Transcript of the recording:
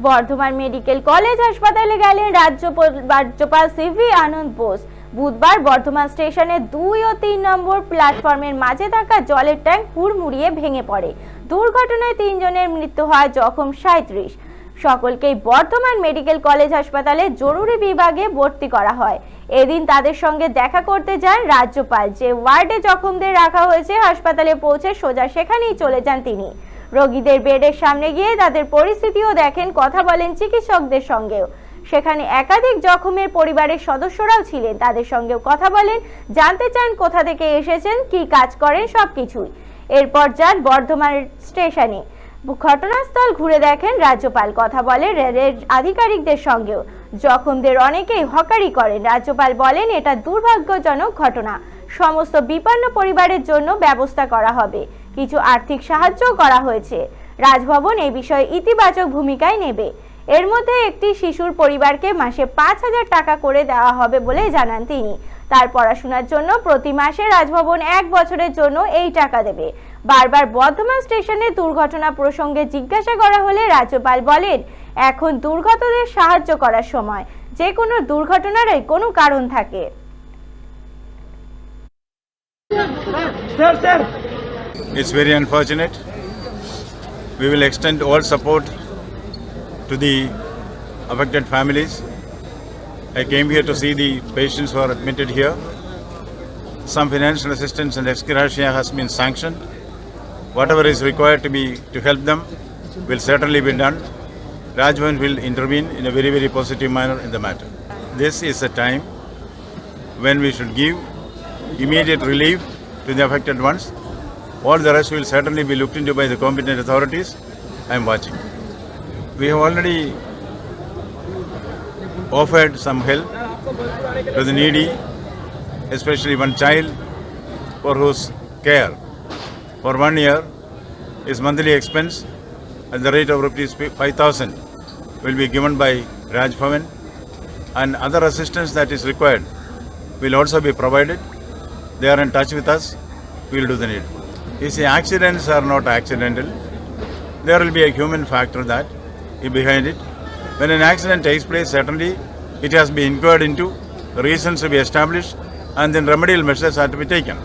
Bardhaman medical college হাসপাতালে গেলেন রাজ্য রাজ্যপাল সিভি আনন্দ বোস। বুধবার বর্ধমান স্টেশনে দুই ও তিন নম্বর প্ল্যাটফর্মের মাঝে থাকা জলের ট্যাঙ্ক হুড়মুড়িয়ে ভেঙে পড়ে। দুর্ঘটনায় তিনজনের মৃত্যু হয় জখম সাঁত্রিশ সকলকেই বর্ধমান মেডিকেল কলেজ হাসপাতালে জরুরি বিভাগে ভর্তি করা হয়। এদিন তাদের সঙ্গে দেখা করতে যান রাজ্যপাল। যে ওয়ার্ডে জখমদের রাখা হয়েছে, হাসপাতালে পৌঁছে সোজা সেখানেই চলে যান তিনি। রোগীদের বেডের সামনে গিয়ে তাদের পরিস্থিতিও দেখেন, কথা বলেন চিকিৎসকদের সঙ্গেও। সেখানে একাধিক জখমের পরিবারের সদস্যরাও ছিলেন, তাদের সঙ্গেও কথা বলেন, জানতে চান কোথা থেকে এসেছেন, কি কাজ করেন, সবকিছুই। এরপর যান বর্ধমান স্টেশনে। ঘটনাস্থল ঘুরে দেখেন রাজ্যপাল, কথা বলে রেলের আধিকারিকদের সঙ্গেও। জখমদের অনেকেই হকারি করেন, রাজ্যপাল বলেন এটা দুর্ভাগ্যজনক ঘটনা। সমস্ত বিপন্ন পরিবারের জন্য ব্যবস্থা করা হবে। কিছু আর্থিক সাহায্য করা হয়েছে। রাজভবন এই বিষয়ে ইতিবাচক ভূমিকায় নেবে। এর মধ্যে একটি শিশুর পরিবারকে মাসে পাঁচ হাজার টাকা করে দেওয়া হবে বলে জানান তিনি। তার পড়াশোনার জন্য প্রতি মাসে রাজভবন এক বছরের জন্য এই টাকা দেবে। বারবার বর্ধমান স্টেশনে দুর্ঘটনা প্রসঙ্গে জিজ্ঞাসা করা হলে রাজ্যপাল বলেন, এখন দুর্গতদের সাহায্য করার সময়। যে কোনো দুর্ঘটনারই কোনো কারণ থাকে। Sir sir It's very unfortunate. We will extend all support to the affected families. I came here to see the patients who are admitted here. Some financial assistance and ex gratia has been sanctioned. Whatever is required to be to help them will certainly be done. Rajvan will intervene in a very very positive manner in the matter. This is a time when we should give immediate relief to the affected ones. All the rest will certainly be looked into by the competent authorities. I am watching. We have already offered some help to the needy, especially one child for whose care for one year his monthly expense at the rate of rupees 5000 will be given by Raj and other assistance that is required will also be provided. They are in touch with us. We will do the needful. You see, accidents are not accidental. There will be a human factor that behind it. When an accident takes place, certainly it has been inquired into, reasons to be established, and then remedial measures are to be taken.